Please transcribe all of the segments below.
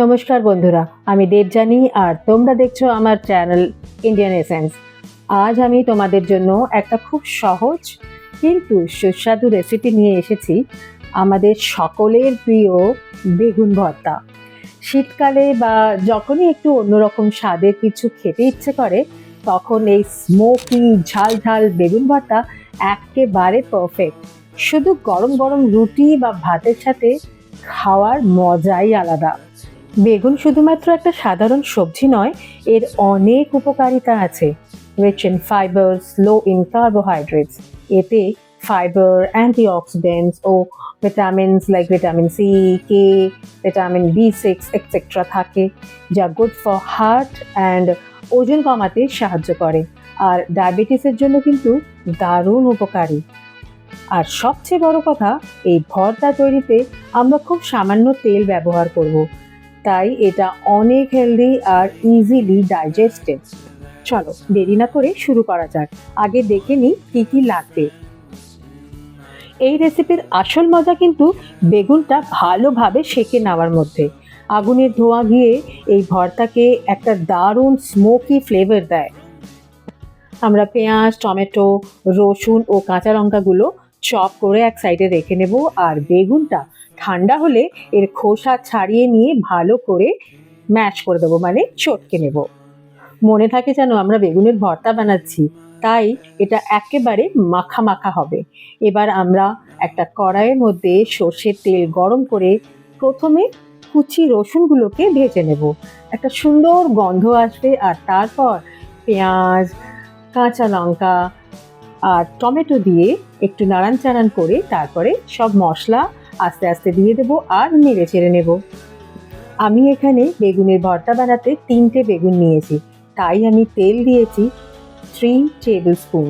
নমস্কার বন্ধুরা, আমি দেবজানি আর তোমরা দেখছ আমার চ্যানেল ইন্ডিয়ান এসেন্স আজ আমি তোমাদের জন্য একটা খুব সহজ কিন্তু সুস্বাদু রেসিপি নিয়ে এসেছি আমাদের সকলের প্রিয় বেগুন ভর্তা। শীতকালে বা যখনই একটু অন্যরকম স্বাদের কিছু খেতে ইচ্ছে করে, তখন এই স্মোকি ঝাল ঝাল বেগুন ভর্তা একেবারে পারফেক্ট শুধু গরম গরম রুটি বা ভাতের সাথে খাওয়ার মজাই আলাদা। বেগুন শুধুমাত্র একটা সাধারণ সবজি নয়, এর অনেক উপকারিতা আছে। Rich in fibres low in carbohydrates এতে ফাইবার অ্যান্টিঅক্সিডেন্টস ও vitamins like vitamin C K vitamin B six etcetera থাকে, যা গুড ফর হার্ট অ্যান্ড ওজন কমাতে সাহায্য করে। আর ডায়াবেটিসের জন্য কিন্তু দারুণ উপকারী। আর সবচেয়ে বড় কথা, এই ভর্তা তৈরিতে আমরা খুব সামান্য তেল ব্যবহার করব। তাই এটা অনেক হেলদি আর ইজিলি ডাইজেস্টেড চলো, দেরি না করে শুরু করা যাক। আগে দেখে নিই কী কী লাগবে। এই রেসিপির আসল মজা কিন্তু বেগুনটা ভালোভাবে সেকে নেওয়ার মধ্যে। আগুনের ধোঁয়া গিয়ে এই ভর্তাকে একটা দারুণ স্মোকি ফ্লেভার দেয়। আমরা পেঁয়াজ, টমেটো, রসুন ও কাঁচা লঙ্কাগুলো চপ করে এক সাইডে রেখে নেব আর বেগুনটা ঠান্ডা হলে এর খোসা ছাড়িয়ে নিয়ে ভালো করে ম্যাশ করে দেবো মানে চটকে নেব। মনে থাকে যেন আমরা বেগুনের ভর্তা বানাচ্ছি, তাই এটা একেবারে মাখা মাখা হবে। এবার আমরা একটা কড়াইয়ের মধ্যে সর্ষের তেল গরম করে প্রথমে কুচি রসুনগুলোকে ভেজে নেব। একটা সুন্দর গন্ধ আসবে, আর তারপর পেঁয়াজ, কাঁচা লঙ্কা, আর টমেটো দিয়ে একটু নাড়ান চাড়ান করে তারপরে সব মশলা আস্তে আস্তে দিয়ে দেবো আর নেড়ে চেড়ে নেব। আমি এখানে বেগুনের ভর্তা বানাতে তিনটে বেগুন নিয়েছি, তাই আমি তেল দিয়েছি থ্রি টেবিল স্পুন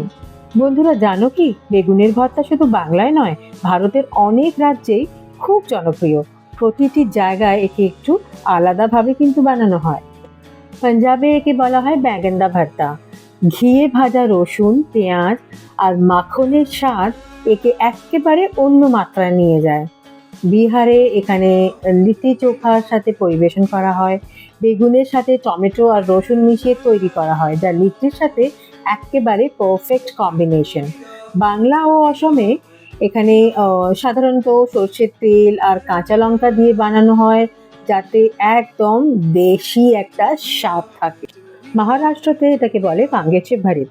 বন্ধুরা, জানো কি? বেগুনের ভর্তা শুধু বাংলায় নয়, ভারতের অনেক রাজ্যেই খুব জনপ্রিয়। প্রতিটি জায়গায় একে একটু আলাদাভাবে কিন্তু বানানো হয়। পাঞ্জাবে একে বলা হয় ব্যাগেন্দা ভর্তা। ঘিয়ে ভাজা রসুন, পেঁয়াজ আর মাখনের স্বাদ একে একেবারে অন্য মাত্রায় নিয়ে যায়। বিহারে এখানে লিটি চোখার সাথে পরিবেশন করা হয়, বেগুনের সাথে টমেটো আর রসুন মিশিয়ে তৈরি করা হয়, যা লিট্টির সাথে একেবারে পারফেক্ট কম্বিনেশন বাংলা ও অসমে এখানে সাধারণত সর্ষের তেল আর কাঁচা লঙ্কা দিয়ে বানানো হয়, যাতে একদম দেশি একটা স্বাদ থাকে। মহারাষ্ট্রতে এটাকে বলে পাঙ্গেচে ভারিত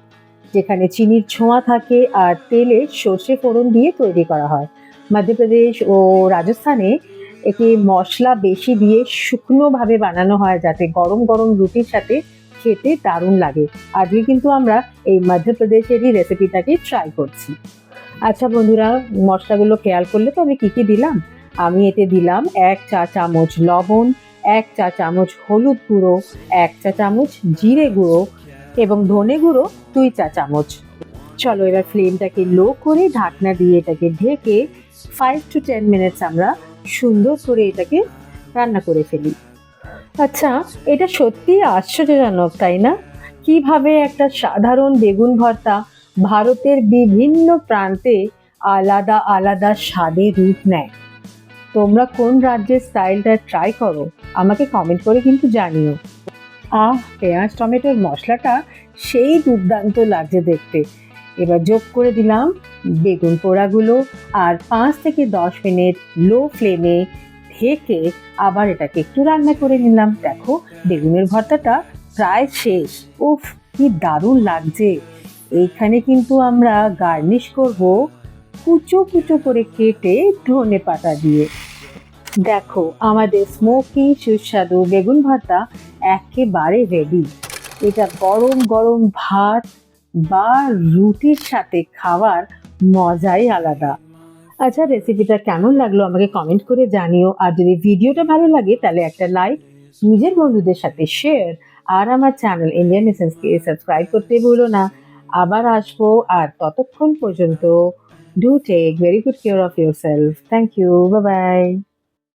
যেখানে চিনির ছোঁয়া থাকে আর তেলে সর্ষে ফোড়ন দিয়ে তৈরি করা হয়। মধ্যপ্রদেশ ও রাজস্থানে একে মশলা বেশি দিয়ে শুকনোভাবে বানানো হয়, যাতে গরম গরম রুটির সাথে খেতে দারুণ লাগে। আজকে কিন্তু আমরা এই মধ্যপ্রদেশেরই রেসিপিটাকে ট্রাই করছি। আচ্ছা বন্ধুরা, মশলাগুলো খেয়াল করলে তো আমি কী কী দিলাম? আমি এতে দিলাম এক চা চামচ লবণ এক চা চামচ হলুদ গুঁড়ো, এক চা চামচ জিরে গুঁড়ো এবং ধনে গুঁড়ো, দুই চা চামচ। চলো এবার ফ্লেমটাকে লো করে ঢাকনা দিয়ে এটাকে ঢেকে ফাইভ টু টেন মিনিটস আমরা সুন্দর করে এটাকে রান্না করে ফেলি। আচ্ছা এটা সত্যি আশ্চর্যজনক, তাই না? কীভাবে একটা সাধারণ বেগুন ভর্তা ভারতের বিভিন্ন প্রান্তে আলাদা আলাদা স্বাদে রূপ নেয়? তোমরা কোন রাজ্যের স্টাইলটা ট্রাই করো? আমাকে কমেন্ট করে কিন্তু জানিও। আহ, পেঁয়াজ, টমেটোর মশলাটা সেই দুর্দান্ত লাগছে দেখতে। এবার যোগ করে দিলাম বেগুন পোড়াগুলো আর পাঁচ থেকে দশ মিনিট লো ফ্লেমে ঢেকে আবার এটাকে একটু রান্না করে নিলাম। দেখো, বেগুনের ভর্তাটা প্রায় শেষ। উফ, কি দারুণ লাগছে। এইখানে কিন্তু আমরা গার্নিশ করব কুচো কুচো করে কেটে ধনে পাতা দিয়ে। দেখো, আমাদের স্মোকি সুস্বাদু বেগুন ভর্তা একেবারে রেডি এটা গরম গরম ভাত বা রুটির সাথে খাওয়ার মজাই আলাদা। আচ্ছা রেসিপিটা কেমন লাগল আমাকে কমেন্ট করে জানিও। আর যদি ভিডিওটা ভালো লাগে, তাহলে একটা লাইক নিজের বন্ধুদের সাথে শেয়ার আর আমার চ্যানেল ইন্ডিয়ান এসেন্সকে সাবস্ক্রাইব করতে ভুলো না। আবার আসব, আর ততক্ষণ পর্যন্ত do take very good care of yourself thank you bye